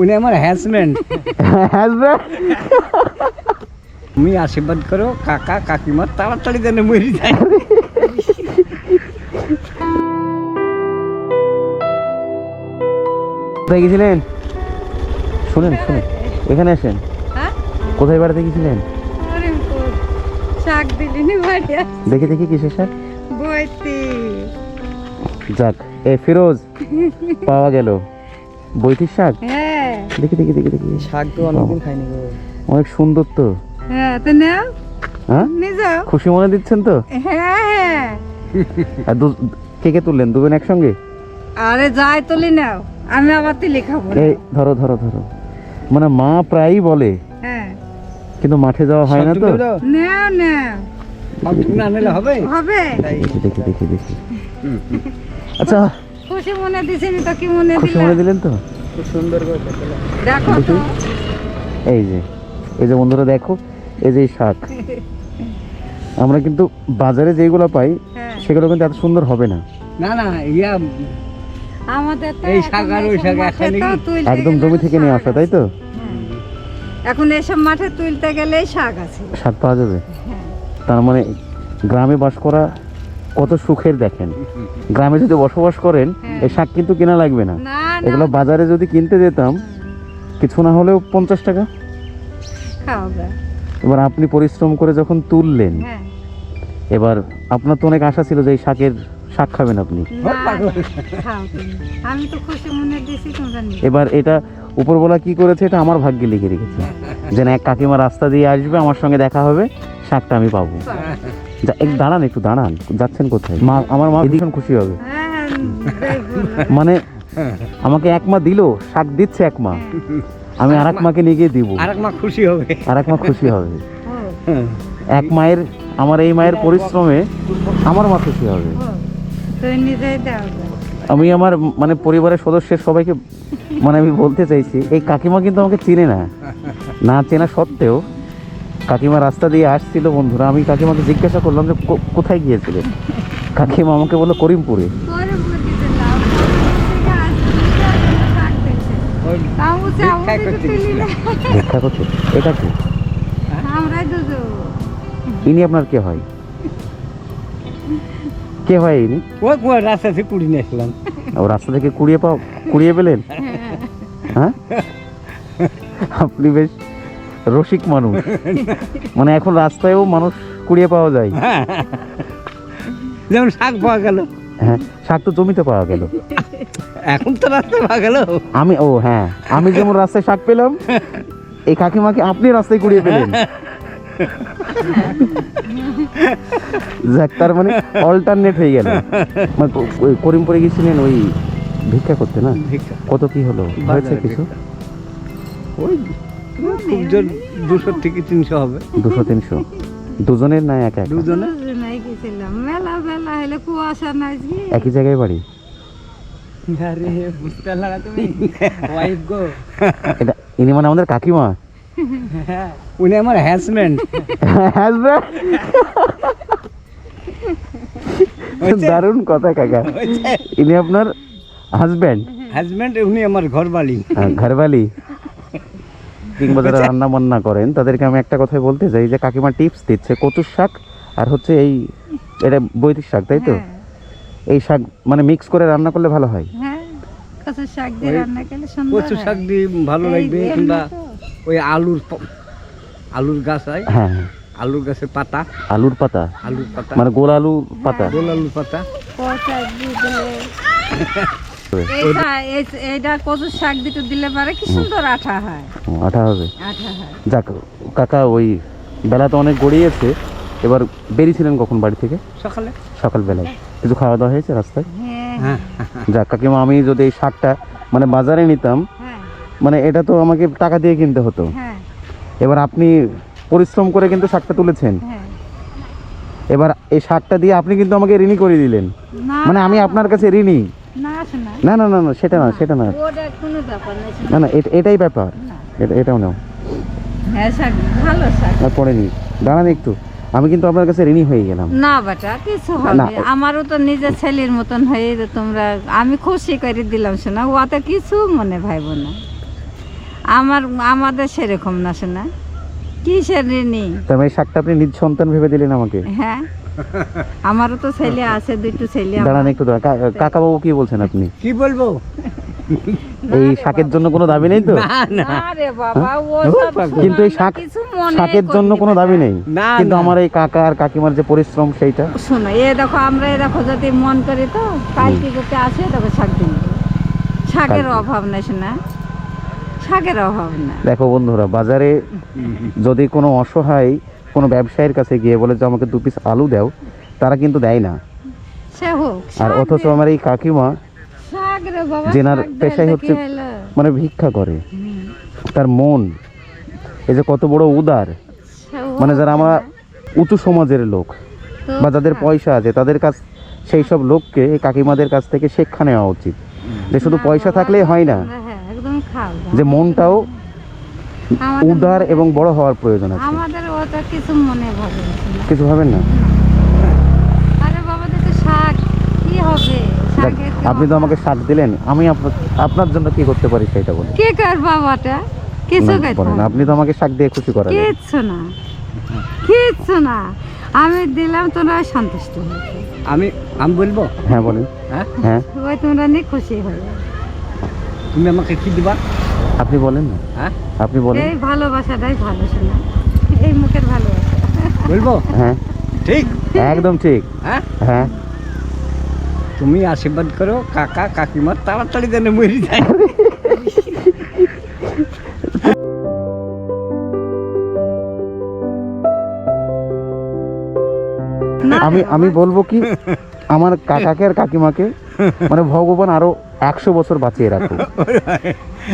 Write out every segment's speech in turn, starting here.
উনি আমার husband husband তুমি আশীর্বাদ করো কাকা কাকিমার তাড়াতাড়ি যেন মরে যায়। কোথায় গেছিলেন? শুনেন শুনেন। এখানে আসেন। হ্যাঁ? কোথায় বেড়াতে গেছিলেন? শাক দিলিনি বাড়ি দেখি দেখি কিসের শাক। বইতি। যাক এ ফিরোজ পাওয়া গেল। বৈঠিক শাক? হ্যাঁ দেখি দেখি দেখি দেখি। শাক তো অনেকদিন খাইনি গো। অনেক সুন্দর তো। হ্যাঁ তো নাও। হ্যাঁ? যাও। খুশি মনে দিচ্ছেন তো? হ্যাঁ হ্যাঁ। আর দু- কে কে তুললেন? দুজন একসঙ্গে? আরে যাই তুলি নাও। আমি আবার তুলি খাব। এই ধরো ধরো ধরো। মানে মা প্রায়ই বলে হ্যাঁ। কিন্তু মাঠে যাওয়া হয় না তো? নাও নাও। না হবে? হবে। দেখি দেখি দেখি দেখি। আচ্ছা। খুশি মনে দিছিনি তো কি মনে খুশি মনে দিলেন তো? খুব সুন্দর করে দেখো তো। এই যে এই যে বন্ধুরা দেখো এই যে শাক। আমরা কিন্তু বাজারে যেগুলো পাই হ্যাঁ। সেগুলো কিন্তু এত সুন্দর হবে না। না না ইয়া আমাদের তো এই শাক আর ওই শাক একদম জমি থেকে নিয়ে আসা তাই তো? হ্যাঁ। এখন এইসব মাঠে তুলতে গেলেই শাক আছে। শাক পাওয়া যাবে। হ্যাঁ। তার মানে গ্রামে বাস করা কত সুখের দেখেন। গ্রামে যদি বসবাস করেন হ্যাঁ। এই শাক কিন্তু কেনা লাগবে না। এগুলো বাজারে যদি কিনতে যেতাম কিছু না হলেও পঞ্চাশ টাকা। এবার আপনি পরিশ্রম করে যখন তুললেন হ্যাঁ। এবার আপনার তো অনেক আশা ছিল যে এই শাকের শাক খাবেন আপনি। এবার এটা উপরবেলা কি করেছে এটা আমার ভাগ্যে লিখে রেখেছে। যেন এক কাকিমা রাস্তা দিয়ে আসবে আমার সঙ্গে দেখা হবে শাকটা আমি পাবো। যা- এক দাঁড়ান একটু দাঁড়ান। যাচ্ছেন কোথায়? মা আমার মা ভীষণ খুশি হবে। হ্যাঁ মানে আমাকে এক মা দিল শাক দিচ্ছে এক মা। আমি আর এক মাকে নিয়ে গিয়ে দিব। আর এক মা খুশি হবে। আর এক মা খুশি হবে। এক মায়ের আমার এই মায়ের পরিশ্রমে আমার মা খুশি হবে। আমি আমার মানে পরিবারের সদস্যের সবাইকে মানে আমি বলতে চাইছি এই কাকিমা কিন্তু আমাকে চিনে না। না চেনা সত্ত্বেও কাকিমা রাস্তা দিয়ে আসছিল, বন্ধুরা। আমি কাকিমাকে জিজ্ঞাসা করলাম যে কোথায় গিয়েছিলেন কাকিমা আমাকে বলল, করিমপুরে। এটা ইনি আপনার কে হয়? কে ও, রাস্তা থেকে কুড়িয়ে পাও কুড়িয়ে পেলেন? হ্যাঁ। আপনি বেশ রসিক মানুষ। মানে এখন রাস্তায়ও মানুষ কুড়িয়ে পাওয়া যায়। যেমন শাক পাওয়া গেল। হ্যাঁ শাক তো জমিতে পাওয়া গেল। এখন তো রাস্তায় পাওয়া গেল। আমি ও হ্যাঁ আমি যেমন রাস্তায় শাক পেলাম এই কাকিমাকে আপনি রাস্তায় কুড়িয়ে পেলেন। যাক তার মানে অল্টারনেট হয়ে গেল। মানে করিমপুরে গেছিলেন ওই ভিক্ষা করতে না? কত কি হলো? হয়েছে কিছু? ওই খুব জোর দুশো থেকে তিনশো হবে। দুশো তিনশো। দুজনের না একা একা? দুজনে দুজনেই গেছিলাম। মেলা মেলা হলে কুয়াশা নাই একই জায়গায় বাড়ি? আরে বুঝতে না তুমি। ওয়াইফ গো। এটা ইনি মানে আমাদের কাকিমা? উনি আমার হ্যাজব্যান্ড হাজব্যান্ড দারুণ কথা কাকা। ইনি আপনার হাজব্যান্ড হাজব্যান্ড উনি আমার ঘরবালি। ঘরবালি। কিংবা যারা রান্না বান্না করেন তাদেরকে আমি একটা কথাই বলতে চাই যে কাকিমা টিপস দিচ্ছে কচুর শাক আর হচ্ছে এই এটা বৈদিক শাক তাই তো? হ্যাঁ, এই শাক মানে মিক্স করে রান্না করলে ভালো হয়? হ্যাঁ কচু শাক দিয়ে রান্না করলে সুন্দর কচু শাক দিয়ে ভালো লাগবে কিংবা ওই আলুর আলুর গাছ হয়? হ্যাঁ হ্যাঁ। আলুর গাছের পাতা। আলুর পাতা? আলুর পাতা। মানে গোল আলু পাতা? গোল আলুর পাতা। এইটা এই- শাক দিতে দিলে পারে কি সুন্দর আঠা হয়। আঠা হবে। আঠা হয়। যাক কাকা ওই বেলা তো অনেক গড়িয়েছে। এবার বেরিয়েছিলেন কখন বাড়ি থেকে? সকালে। সকালবেলায়। কিছু খাওয়া দাওয়া হয়েছে রাস্তায়? হ্যাঁ। হ্যাঁ। যাক কাকিমা আমি যদি এই শাকটা মানে বাজারে নিতাম মানে এটা তো আমাকে টাকা দিয়ে কিনতে হতো। হ্যাঁ। এবার আপনি পরিশ্রম করে কিন্তু শাকটা তুলেছেন। হ্যাঁ। এবার এই শাকটা দিয়ে আপনি কিন্তু আমাকে ঋণী করে দিলেন। মানে আমি আপনার কাছে ঋণী। না না? না না সেটা না সেটা না। না না এটা- এটাই ব্যাপার। এটা এটাও নাও। হ্যাঁ আর পরে নি। দাঁড়ান একটু। আমি কিন্তু আপনার কাছে ঋণী হয়ে গেলাম। না বেটা কিছু। হবে আমারও তো নিজের ছেলের মতন হয়ে তোমরা আমি খুশি করে দিলাম শোনা ওতে কিছু মনে ভাইব না। আমার আমাদের সেরকম না শোনা কিসের ঋণী তার মানে শাকটা আপনি নিজ সন্তান ভেবে দিলেন আমাকে। হ্যাঁ? আমারও তো ছেলে আছে দুটো ছেলে আমার। দাঁড়ান একটু দাঁড়ান কা- কাকাবাবু কি বলছেন আপনি? কি বলব? এই শাকের জন্য কোনো দাবি নেই তো? না না। না রে বাবা ও হ্যাঁ? সব কিন্তু এই শাক শাকের জন্য কোনো দাবি নেই। না, কিন্তু না। আমার এই কাকা আর কাকিমার যে পরিশ্রম সেইটা। শোনো এ দেখো আমরা এ দেখো যদি মন করি তো কালকে যদি আসে দেখো শাক দিন। শাকের অভাব নাই শোনা। শাকের অভাব না। দেখো বন্ধুরা বাজারে যদি কোনো অসহায় কোনো ব্যবসায়ীর কাছে গিয়ে বলে যে আমাকে দু পিস আলু দাও তারা কিন্তু দেয় না। সে হোক আর অথচ আমার এই কাকিমা জেনার পেশাই হচ্ছে মানে ভিক্ষা করে। তার মন এই যে কত বড় উদার। মানে যারা আমরা উঁচু সমাজের লোক বা যাদের পয়সা আছে তাদের কাছ সেই সব লোককে কাকিমাদের কাছ থেকে শিক্ষা নেওয়া উচিত। যে শুধু পয়সা থাকলেই হয় না যে মনটাও আমাদের উদার এবং বড় হওয়ার প্রয়োজন আছে। আমাদের ওটা কিছু মনে ভাবে না। কিছু ভাবেন না? আরে বাবা দেখো শাক। কি হবে? আপনি তো আমাকে শাক দিলেন আমি আপনার জন্য কি করতে পারি সেটা বলুন। কি কর বাবাটা? কিছু না, করতে না। আপনি তো আমাকে শাক দিয়ে খুশি করালেন। কিচ্ছু না। কিচ্ছু না। আমি দিলাম তোমরা সন্তুষ্ট আমি আমি বলব? হ্যাঁ বলেন। হ্যাঁ? হ্যাঁ। ওই তোমরা নিয়ে খুশি হয়ে তুমি আমাকে কি দিবা? আপনি বলেন না। হ্যাঁ? আপনি বলেন। এই ভালোবাসাটাই ভালো শোনা এই মুখের ভালোবাসা। বলব? হ্যাঁ। ঠিক? একদম ঠিক। হ্যাঁ? হ্যাঁ। তুমি আশীর্বাদ করো কাকা কাকিমার তাড়াতাড়ি যেন মরে যায়। আমি আমি বলব কি আমার কাকাকে আর কাকিমাকে মানে ভগবান আরও একশো বছর বাঁচিয়ে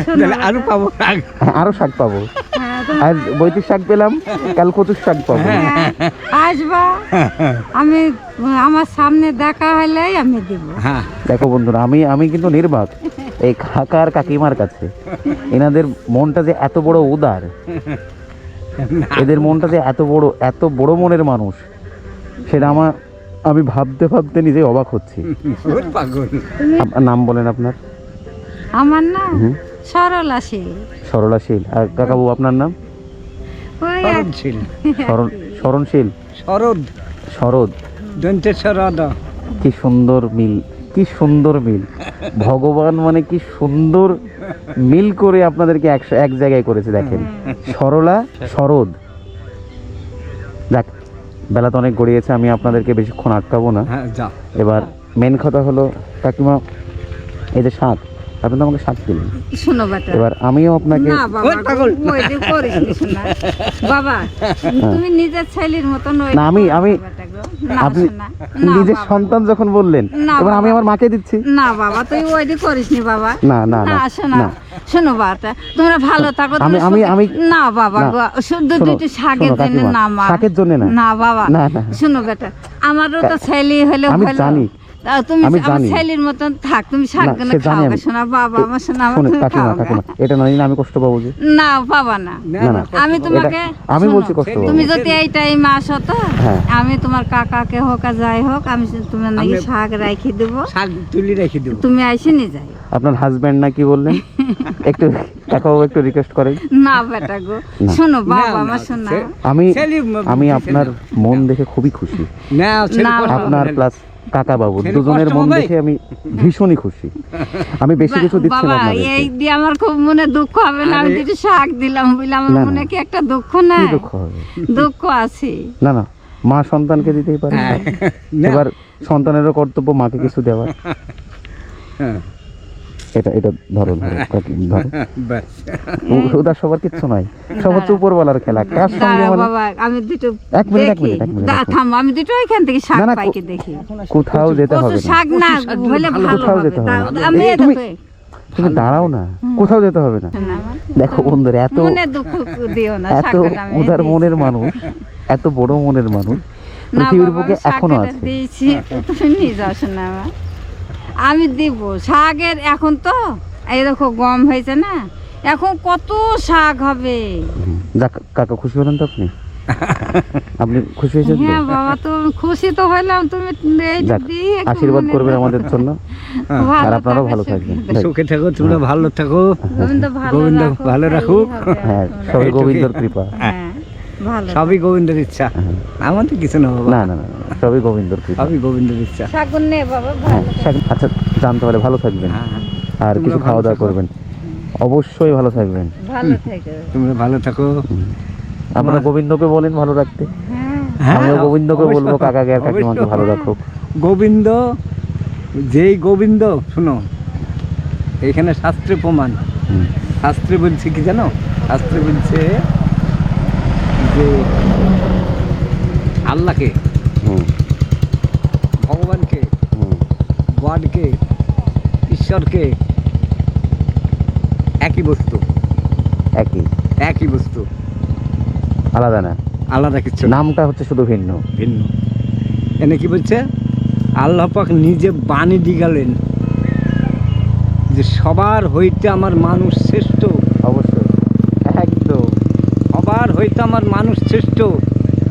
শোনো আরও পাবো। হ্যাঁ, আরও শাক পাবো। হ্যাঁ, আজ বৈতিক শাক পেলাম কাল কচুর শাক পাবো। হ্যাঁ, আসবা। আমি আমার সামনে দেখা হলেই আমি দিব। হ্যাঁ। দেখো বন্ধুরা আমি আমি কিন্তু নির্বাক। এই কাকা আর কাকিমার কাছে। এনাদের মনটা যে এত বড় উদার এদের মনটা যে এত বড় এত বড় মনের মানুষ সেটা আমার আমি ভাবতে ভাবতে নিজেই অবাক হচ্ছি। নাম বলেন আপনার? আমার না হুম। সরলা শীল। সরলাশীল আর কাকাবু আপনার নাম? শরণশীল শরৎ শরদ। দন্তে শরদ কি সুন্দর মিল কি সুন্দর মিল। ভগবান মানে কি সুন্দর মিল করে আপনাদেরকে একশো এক জায়গায় করেছে দেখেন। সরলা শরদ। দেখ বেলা তো অনেক গড়িয়েছে আমি আপনাদেরকে বেশিক্ষণ আটকাবো না। হ্যাঁ এবার মেন কথা হলো কাকিমা এই যে শাক আপনি তো আমাকে শাক দিলেন শোনো বেটা। এবার আমিও আপনাকে না বাবা ওই যে করিস শোনা। বাবা তুমি নিজের ছেলের ওই না, আমি- আমি- আপনি নিজের সন্তান যখন বললেন এবার আমি আমার মাকে দিচ্ছি। না বাবা তুই ওইটি করিস নি বাবা। না না না শোনো। শোনো তোমরা ভালো থাকো আমি- আমি- আমি- না বাবা শুধু দুটো শাকের জন্য না মা। শাকের জন্য না। না বাবা। না, না। শোনো বেটা আমারও তো ছেলে হলে আমি জানি। তুমি আমি আমার জানি। ছেলের মতন থাক তুমি শাক না, গুলো সে জানি খাও শোনা বাবা আমার শোনা আমার তুমি খাও কাকিমা এটা না আমি কষ্ট পাবো যে। না বাবা না। আমি তোমাকে আমি বলছি কষ্ট তুমি যদি এই টাইমে আসো তো হ্যাঁ। আমি তোমার কাকাকে হোক আর যাই হোক আমি তোমার নাকি শাক রাখি দেবো। শাক তুলি রেখে দেবো। তুমি আইসে নি যাই আপনার হাজবেন্ড না কি বললেন? একটু একটু রিকোয়েস্ট করেন। না বেটা গো। শোনো বাবা আমার শোনা। আমি আমি আপনার মন দেখে খুবই খুশি। না। আপনার প্লাস কাকা বাবু দুজনের মন দেখে আমি ভীষণই খুশি। আমি বেশি কিছু দিচ্ছি না বাবা এই দিয়ে আমার খুব মনে দুঃখ হবে না আমি আরে- শাক দিলাম বলে আমার না, না। মনে কি একটা দুঃখ কি দুঃখ হবে? দুঃখ আছে। না না মা সন্তানকে দিতেই পারে। হ্যাঁ, এবার সন্তানেরও কর্তব্য মাকে কিছু দেওয়ার। হ্যাঁ, এটা এটা ধরো ধরো উদার সবার কিচ্ছু নাই সব হচ্ছে উপরওয়ালার খেলা কার সঙ্গে মানে আমি দুটো এক মিনিট, এক মিনিট, এক। থাম আমি দুটো ওইখান থেকে শাক পাইকে দেখি। কোথাও যেতে হবে শাক না হলে ভালো, কোথাও হবে। যেতে হবে আমি তুমি- তুমি দাঁড়াও না কোথাও যেতে হবে না। দেখো বন্ধুরা এত মনে দুঃখ দিও না এত উদার মনের মানুষ এত বড় মনের মানুষ পৃথিবীর বুকে এখনও আছে। আমি দিব। শাকের এখন তো এই দেখো গম হয়েছে না এখন কত শাক হবে। যাক কাকা খুশি হলেন তো আপনি? আপনি খুশি হয়েছেন হ্যাঁ বাবা তো খুশি তো হইলাম তুমি এই আশীর্বাদ করবেন আমাদের জন্য। আর আপনারাও ভালো সুখে থাকবেন। সুখে থাকো তোমরা ভালো থাকো। গোবিন্দ ভালো রাখুক। হবে হ্যাঁ তোমরা। সবই। গোবিন্দর কৃপা। হ্যাঁ। সবই গোবিন্দের ইচ্ছা। আমাদের কিছু না বাবা। না না সবই গোবিন্দর সবই গোবিন্দের ইচ্ছা। শাগুন নে বাবা হ্যাঁ আচ্ছা জানতে পারে ভালো থাকবেন। হ্যাঁ, আর কিছু খাওয়া দাওয়া করবেন। অবশ্যই ভালো থাকবেন। ভালো থেকো। তোমরা ভালো থাকো। আপনারা গোবিন্দকে বলেন ভালো রাখতে। হ্যাঁ। আমিও গোবিন্দকে বলব কাকাকে আর কাকিমাকে ভালো রাখুক গোবিন্দ যেই গোবিন্দ শুনো এখানে শাস্ত্রে প্রমাণ। শাস্ত্রে বলছে কি জানো? শাস্ত্রে বলছে যে আল্লাহকে ভগবানকে গডকে ঈশ্বরকে একই বস্তু। একই। একই বস্তু। আলাদা না। আলাদা কিছু নামটা হচ্ছে শুধু ভিন্ন। ভিন্ন। এনে কি বলছে? আল্লাহ পাক নিজে বাণী দিগালেন যে সবার হইতে আমার মানুষ শ্রেষ্ঠ। অবশ্যই। একদম। সবার হইতে আমার মানুষ শ্রেষ্ঠ।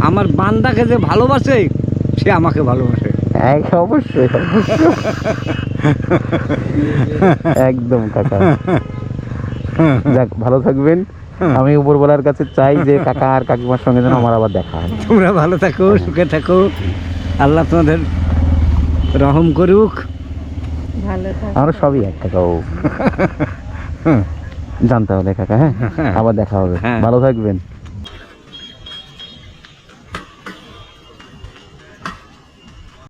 আমার বান্দাকে যে ভালোবাসে সে আমাকে ভালোবাসে। এক অবশ্যই একদম কাকা। যাক ভালো থাকবেন। আমি উপরবেলার কাছে চাই যে কাকা আর কাকিমার সঙ্গে যেন আমার আবার দেখা হয়। তোমরা ভালো থাকো সুখে থাকো। আল্লাহ তোমাদের রহম করুক। ভালো আমরা সবই এক কাকা ও। জানতে হবে কাকা হ্যাঁ। আবার দেখা হবে। হ্যাঁ। ভালো থাকবেন।